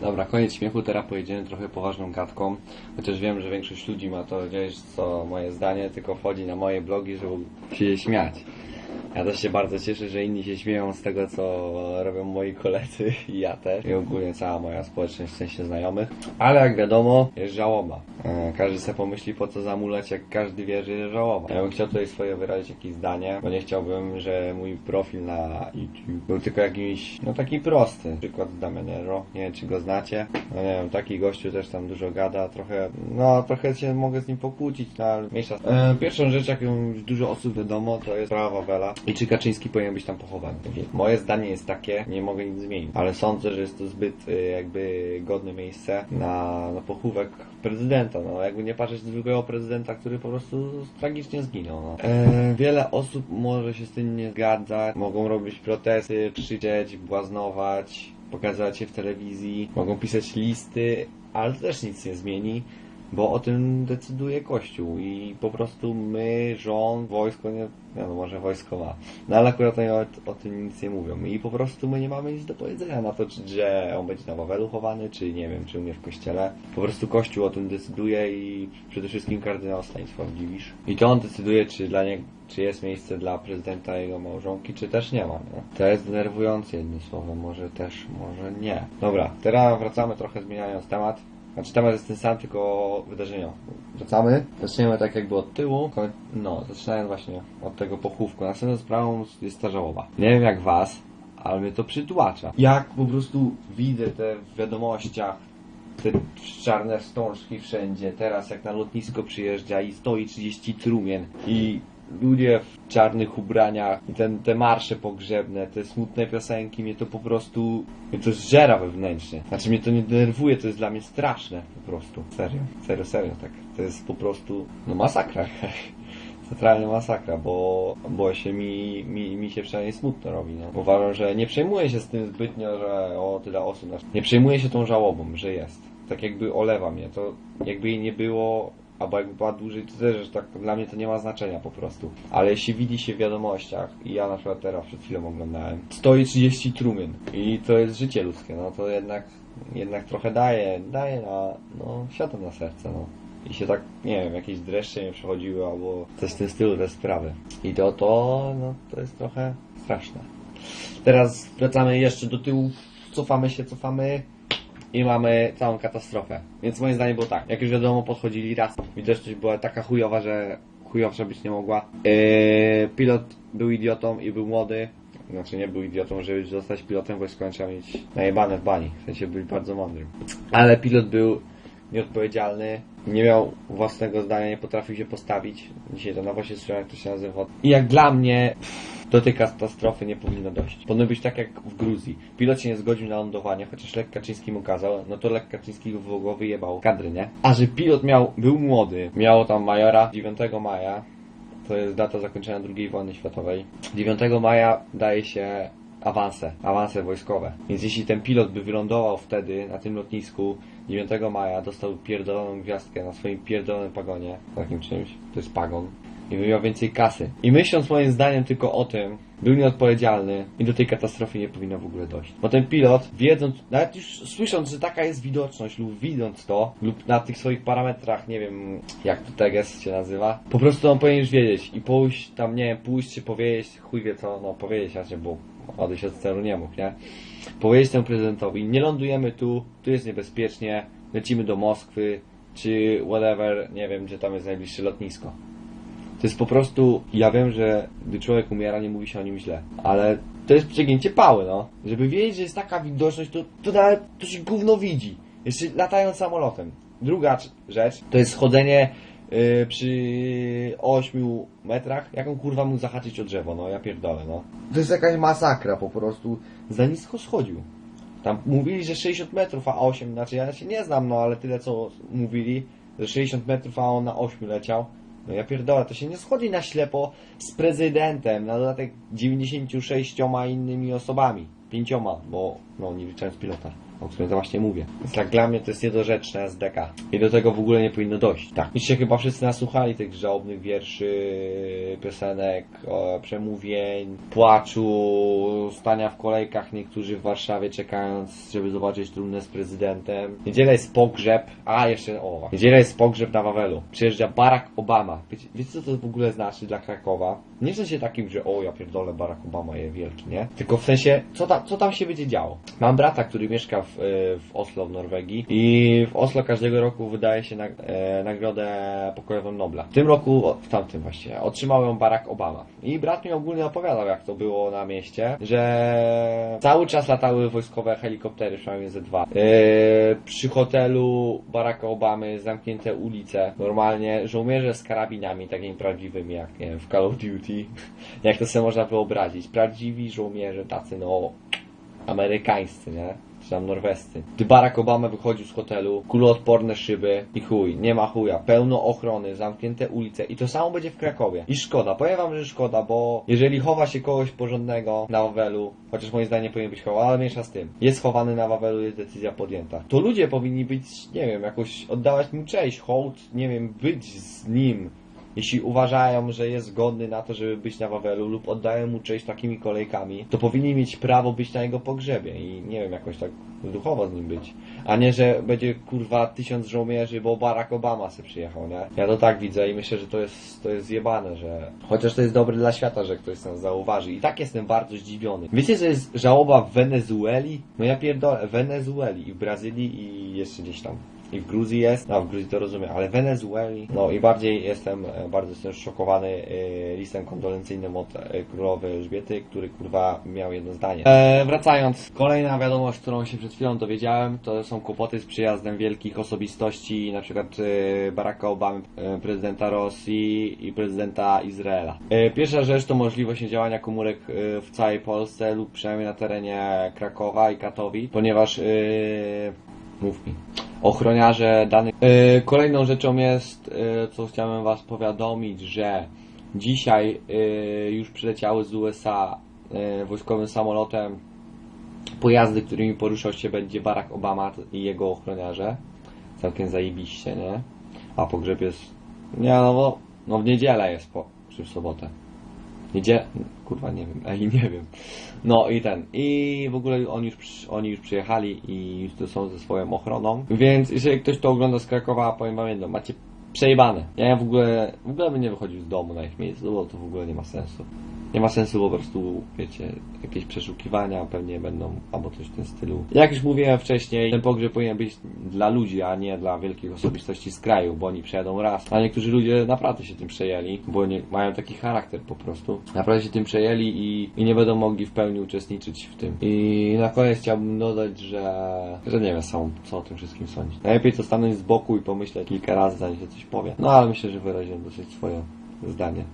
Dobra, koniec śmiechu, teraz pojedziemy trochę poważną gadką. Chociaż wiem, że większość ludzi ma to gdzieś co moje zdanie, tylko wchodzi na moje blogi, żeby się śmiać. Ja też się bardzo cieszę, że inni się śmieją z tego, co robią moi koledzy i ja też. I ogólnie cała moja społeczność, w sensie znajomych. Ale jak wiadomo, jest żałoba. E, Każdy sobie pomyśli, po co zamulać, jak każdy wie, że jest żałoba. Ja bym chciał tutaj swoje wyrazić jakieś zdanie, bo nie chciałbym, że mój profil na YouTube był tylko jakimś, no taki prosty. Przykład Damianero, nie wiem, czy go znacie. No nie wiem, taki gościu też tam dużo gada, trochę, no trochę się mogę z nim pokłócić, no ale mniejsza. E, pierwszą rzecz, jaką dużo osób wiadomo, to jest sprawa Wawela i czy Kaczyński powinien być tam pochowany. Moje zdanie jest takie, nie mogę nic zmienić, ale sądzę, że jest to zbyt y, jakby godne miejsce na, na pochówek prezydenta, no jakby nie patrzeć zwykłego prezydenta, który po prostu tragicznie zginął, no. E, wiele osób może się z tym nie zgadzać, mogą robić protesty, krzyczeć, błaznować, pokazywać się w telewizji, mogą pisać listy, ale to też nic nie zmieni, bo o tym decyduje Kościół i po prostu my, rząd, wojsko, nie, no może wojsko ma, no ale akurat oni o, o tym nic nie mówią i po prostu my nie mamy nic do powiedzenia na to, czy, że on będzie na Wawelu chowany, czy nie wiem, czy umie w kościele. Po prostu Kościół o tym decyduje i przede wszystkim kardynał Stanisław Dziwisz. I to on decyduje, czy dla niego czy jest miejsce dla prezydenta jego małżonki, czy też nie ma. Nie? To jest denerwujące jednym słowem, może też, może nie. Dobra, teraz wracamy trochę zmieniając temat. Znaczy temat jest ten sam, tylko wydarzenia. Wracamy. Zaczniemy tak jakby od tyłu. No, zaczynając właśnie od tego pochówku. Następną sprawą jest ta żałoba. Nie wiem jak was, ale mnie to przytłacza. Jak po prostu widzę te w wiadomościach, te czarne wstążki wszędzie. Teraz jak na lotnisko przyjeżdża i stoi 30 trumien i ludzie w czarnych ubraniach ten, te marsze pogrzebne, te smutne piosenki, mnie to po prostu, mnie to zżera wewnętrznie. Znaczy mnie to nie denerwuje, to jest dla mnie straszne po prostu. Serio, serio, serio, tak. To jest po prostu, no masakra. Centralna masakra, bo, bo się mi, mi, mi się przynajmniej smutno robi. No. Uważam, że nie przejmuję się z tym zbytnio, że o tyle osób. Nie przejmuję się tą żałobą, że jest. Tak jakby olewa mnie. To jakby jej nie było, albo jakby była dłużej, to też że tak dla mnie to nie ma znaczenia po prostu. Ale jeśli widzi się w wiadomościach, i ja na przykład teraz przed chwilą oglądałem, stoi 30 trumien i to jest życie ludzkie, no to jednak, jednak trochę daje, daje na, no, siada na serce, no i się tak, nie wiem, jakieś dreszcze mnie przechodziły albo coś w tym stylu te sprawy. I to, to, no, to jest trochę straszne. Teraz wracamy jeszcze do tyłu, cofamy się, cofamy i mamy całą katastrofę. Więc moim zdaniem było tak, jak już wiadomo, podchodzili raz. Widoczność była taka chujowa, że chujowsza być nie mogła. Yy, pilot był idiotą i był młody. Znaczy nie był idiotą, żeby zostać pilotem wojskowym trzeba mieć najebane w bani. W sensie był bardzo mądrym. Ale pilot był nieodpowiedzialny, nie miał własnego zdania, nie potrafił się postawić. Dzisiaj to nowo się słyszałem, jak to się nazywa. I jak dla mnie do tej katastrofy nie powinno dojść. Powinno być tak jak w Gruzji. Pilot się nie zgodził na lądowanie, chociaż Lech Kaczyński mu kazał, no to Lech Kaczyński w głowy jebał kadry, nie? A że pilot miał, był młody, miał tam majora 9 maja, to jest data zakończenia II wojny światowej. 9 maja daje się awanse, awanse wojskowe. Więc jeśli ten pilot by wylądował wtedy na tym lotnisku 9 maja, dostał pierdoloną gwiazdkę na swoim pierdolonym pagonie, takim czymś, to jest pagon, i by miał więcej kasy. I myśląc moim zdaniem tylko o tym, był nieodpowiedzialny i do tej katastrofy nie powinno w ogóle dojść. Bo ten pilot, wiedząc, nawet już słysząc, że taka jest widoczność lub widząc to, lub na tych swoich parametrach, nie wiem jak to teges się nazywa, po prostu on powinien już wiedzieć i pójść tam, nie wiem, pójść czy powiedzieć, chuj wie co, no powiedzieć, a się bo odejść od celu nie mógł, nie? Powiedzieć temu prezydentowi, nie lądujemy tu, tu jest niebezpiecznie, lecimy do Moskwy, czy whatever, nie wiem, gdzie tam jest najbliższe lotnisko. To jest po prostu, ja wiem, że gdy człowiek umiera, nie mówi się o nim źle, ale to jest przegięcie pały, no. Żeby wiedzieć, że jest taka widoczność, to, to nawet to się gówno widzi. Jeszcze latając samolotem. Druga rzecz, to jest schodzenie yy, przy 8 metrach. Jaką kurwa mógł zahaczyć o drzewo, no ja pierdolę, no. To jest jakaś masakra po prostu. Za nisko schodził. Tam mówili, że 60 metrów, a 8, znaczy ja się nie znam, no ale tyle co mówili, że 60 metrów, a on na 8 leciał. No ja pierdolę, to się nie schodzi na ślepo z prezydentem, na dodatek 96 innymi osobami. pięcioma, bo no nie licząc pilota. O którym to właśnie mówię. Więc tak dla mnie to jest niedorzeczne SDK. I do tego w ogóle nie powinno dojść. Tak. Się chyba wszyscy nasłuchali tych żałobnych wierszy, piosenek, przemówień, płaczu, stania w kolejkach niektórzy w Warszawie czekając, żeby zobaczyć trumnę z prezydentem. Niedziela jest pogrzeb, a jeszcze, o, niedziela jest pogrzeb na Wawelu. Przyjeżdża Barack Obama. Wiecie, wiecie co to w ogóle znaczy dla Krakowa? Nie w sensie takim, że o ja pierdolę Barack Obama jest wielki, nie? Tylko w sensie, co, ta, co tam się będzie działo? Mam brata, który mieszka w, e, w Oslo w Norwegii i w Oslo każdego roku wydaje się e, nagrodę pokojową Nobla. W tym roku, w tamtym właśnie, otrzymał ją Barack Obama. I brat mi ogólnie opowiadał, jak to było na mieście, że cały czas latały wojskowe helikoptery, przynajmniej ze dwa. E, przy hotelu Baracka Obamy zamknięte ulice, normalnie żołnierze z karabinami, takimi prawdziwymi jak nie wiem, w Call of Duty, jak to sobie można wyobrazić. Prawdziwi żołnierze, tacy no amerykańscy, nie? Tam norwescy. Gdy Barack Obama wychodził z hotelu, kuloodporne szyby i chuj, nie ma chuja, pełno ochrony, zamknięte ulice i to samo będzie w Krakowie. I szkoda, powiem wam, że szkoda, bo jeżeli chowa się kogoś porządnego na Wawelu, chociaż moim zdaniem nie powinien być chowany, ale mniejsza z tym, jest chowany na Wawelu, jest decyzja podjęta, to ludzie powinni być, nie wiem, jakoś oddawać mu cześć, hołd, nie wiem, być z nim, jeśli uważają, że jest godny na to, żeby być na Wawelu lub oddają mu cześć takimi kolejkami, to powinni mieć prawo być na jego pogrzebie i nie wiem, jakoś tak duchowo z nim być. A nie, że będzie kurwa tysiąc żołnierzy, bo Barack Obama se przyjechał, nie? Ja to tak widzę i myślę, że to jest, to jest zjebane, że chociaż to jest dobre dla świata, że ktoś nas zauważy. I tak jestem bardzo zdziwiony. Wiecie, że jest żałoba w Wenezueli? No ja pierdolę, w Wenezueli i w Brazylii i jeszcze gdzieś tam. I w Gruzji jest, no w Gruzji to rozumiem, ale w Wenezueli, no i bardziej jestem, e, bardzo jestem szokowany e, listem kondolencyjnym od e, królowej Elżbiety, który kurwa miał jedno zdanie. Wracając, kolejna wiadomość, którą się przed chwilą dowiedziałem, to są kłopoty z przyjazdem wielkich osobistości, na przykład Baracka Obamy, prezydenta Rosji i prezydenta Izraela. Pierwsza rzecz to możliwość działania komórek w całej Polsce lub przynajmniej na terenie Krakowa i Katowic, ponieważ mów mi ochroniarze danych. E, Kolejną rzeczą jest, e, co chciałem Was powiadomić, że dzisiaj e, już przyleciały z USA e, wojskowym samolotem pojazdy, którymi poruszał się będzie Barack Obama i jego ochroniarze. Całkiem zajebiście, nie? A pogrzeb jest... Nie no, bo, no w niedzielę jest po, czy w sobotę. Niedzielę? Kurwa, nie wiem, ej, nie wiem. No i ten, i w ogóle oni już, oni już przyjechali i już tu są ze swoją ochroną. Więc jeżeli ktoś to ogląda z Krakowa, powiem wam jedno, macie przejebane. Ja w ogóle, w ogóle bym nie wychodził z domu na ich miejscu, bo to w ogóle nie ma sensu. Nie ma sensu po prostu, wiecie, jakieś przeszukiwania pewnie będą, albo coś w tym stylu. Jak już mówiłem wcześniej, ten pogrzeb powinien być dla ludzi, a nie dla wielkich osobistości z kraju, bo oni przyjadą raz. A niektórzy ludzie naprawdę się tym przejęli, bo nie, mają taki charakter po prostu. Naprawdę się tym przejęli i, i nie będą mogli w pełni uczestniczyć w tym. I na koniec chciałbym dodać, że, że nie wiem sam, co o tym wszystkim sądzić. Najlepiej to stanąć z boku i pomyśleć kilka razy, zanim się coś powie. No ale myślę, że wyraziłem dosyć swoje zdanie.